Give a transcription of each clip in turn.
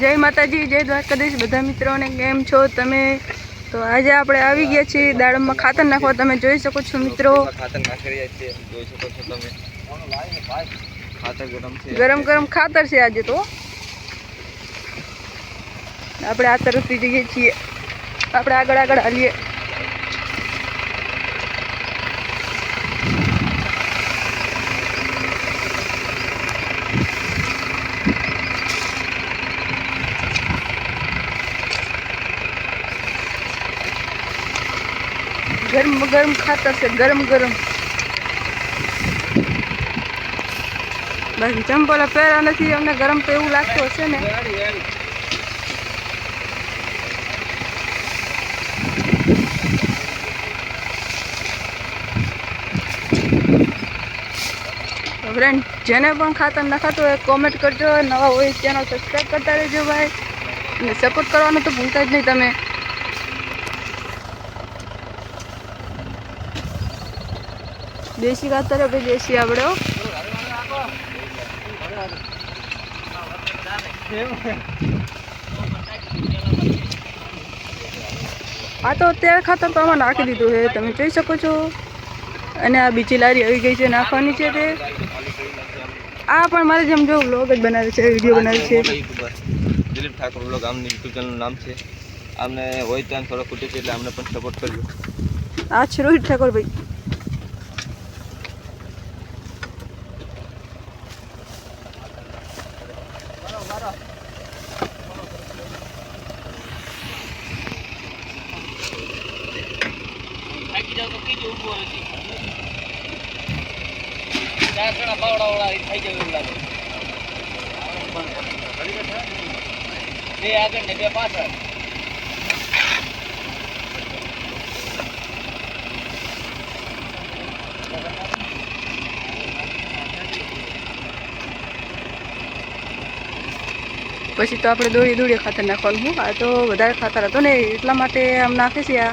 જય માતાજી જય દ્વારકાધીશ. બધા મિત્રોને કેમ છો તમે? તો આજે આપણે આવી ગયા છીએ દાડમમાં ખાતર નાખવા. તમે જોઈ શકો છો મિત્રો. ગરમ ગરમ ખાતર છે આજે તો. આપણે આ તરફથી જઈએ છીએ. આપણે આગળ આગળ હાલીએ. ગરમ ગરમ ખાતા છે ગરમ ગરમ. બાકી ચંપલ પહેરા નથી, અમને ગરમ તો એવું લાગતું હશે ને. ફ્રેન્ડ જેને પણ ખાતર નખાતું હોય કોમેન્ટ કરજો. નવા હોય ચેનલ સબસ્ક્રાઈબ કરતા રહેજો ભાઈ. અને સપોર્ટ કરવાનું તો ભૂલતા જ નહીં તમે. દેશી ખાતર ભાઈ દેશી હો. આ તો અત્યારે ખાતર તો આમાં નાખી દીધું છે તમે જોઈ શકો છો. અને આ બીજી લારી આવી ગઈ છે નાખવાની છે તે. આ પણ મારે જેમ જો વ્લોગ જ બનાવે છે વીડિયો બનાવે છે. દિલીપ ઠાકોર બ્લોગ આમની યુટ્યુબ ચેનલનું નામ છે. આમને હોય ત્યાં થોડો ખૂટે છે એટલે અમને પણ સપોર્ટ કરજો. આ છે રોહિત ઠાકોર ભાઈ. પછી તો આપણે દોડી દોડી ખાતર નાખવાનું. આ તો વધારે ખાતર હતો ને એટલા માટે આમ નાખે છે આ.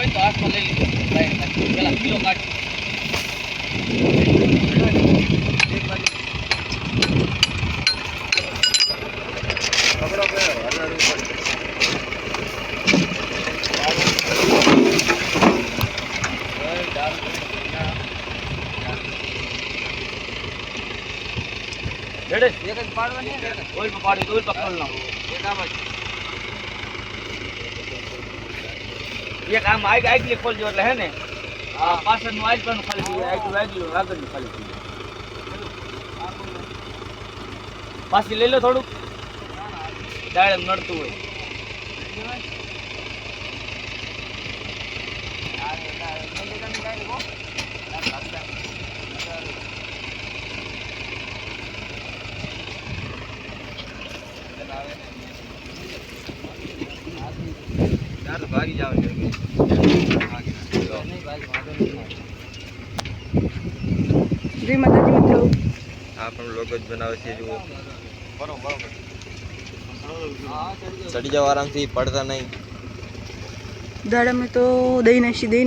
હોય તો હાથમાં લઈ લીધો. પેલા કિલો કાઢી. એક જ પાડવાની ઓઇલ પાડી ઓઇલ ખોલ નાખો એક આમ જ એક આમ આગ આગલી ખોલજો એટલે હે ને? પાછળનું આગ પણ ખાલી થઈ જાય આગળ આગળ આગળનું ખાલી થઈ જાય પાછી લઈ લો થોડુંક. ડાયરેક્ટ નડતું હોય. ભાગી જાવ જય માતાજી મિત્રો. આ પણ બ્લોગ જ બનાવે છે જુઓ. ચડી જાવ આરામથી પડતા નહીં. દાડામાં તો દઈ નાખી દઈ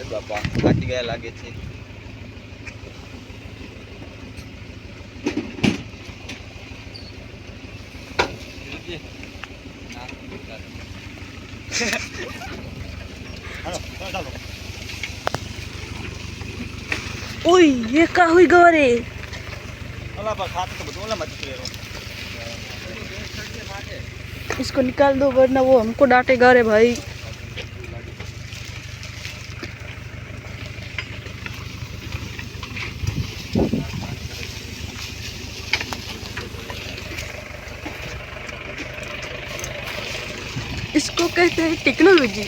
એ બાપા થાકી ગયા લાગે છે. ઓય ये का हुई गवा रे इसको निकाल दो वरना वो हमको डांटेगा रे भाई इसको कहते हैं टेक्नोलॉजी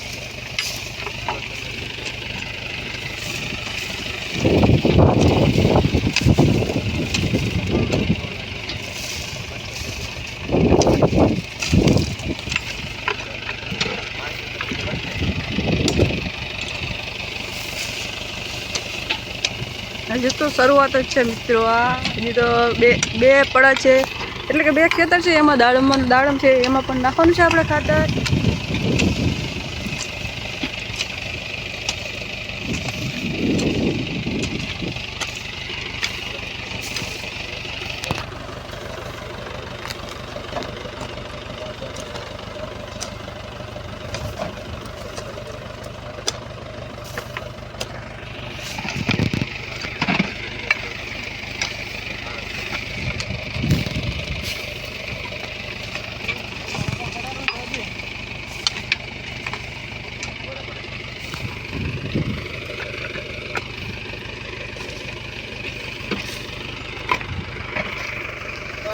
હજી તો શરૂઆત જ છે મિત્રો આ હજી તો બે બે પડા છે એટલે કે બે ખેતર છે, એમાં દાડમ દાડમ છે, એમાં પણ નાખવાનું છે આપણે ખાતર.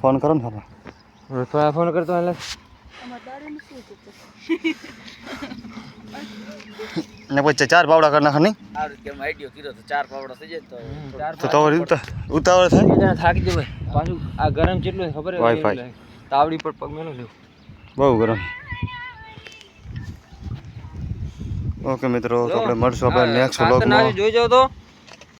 ફોન કરો ને ફોન થોડા ફોન કરતો એટલે ને પછી ચાર પાવડા કરી નાખા નહીં? તો ચાર પાવડા થઈ જાય તો તો તો ઉતાવળ થાય. થાકી જવાય. પાછું આ ગરમ કેટલું ખબર વાઈફાઈ તાવડી પર પગ મેલો લેવું બહુ ગરમ. ઓકે મિત્રો તો આપણે મળશું આપણે નેક્સ્ટ વ્લોગમાં જોઈ જાવ તો.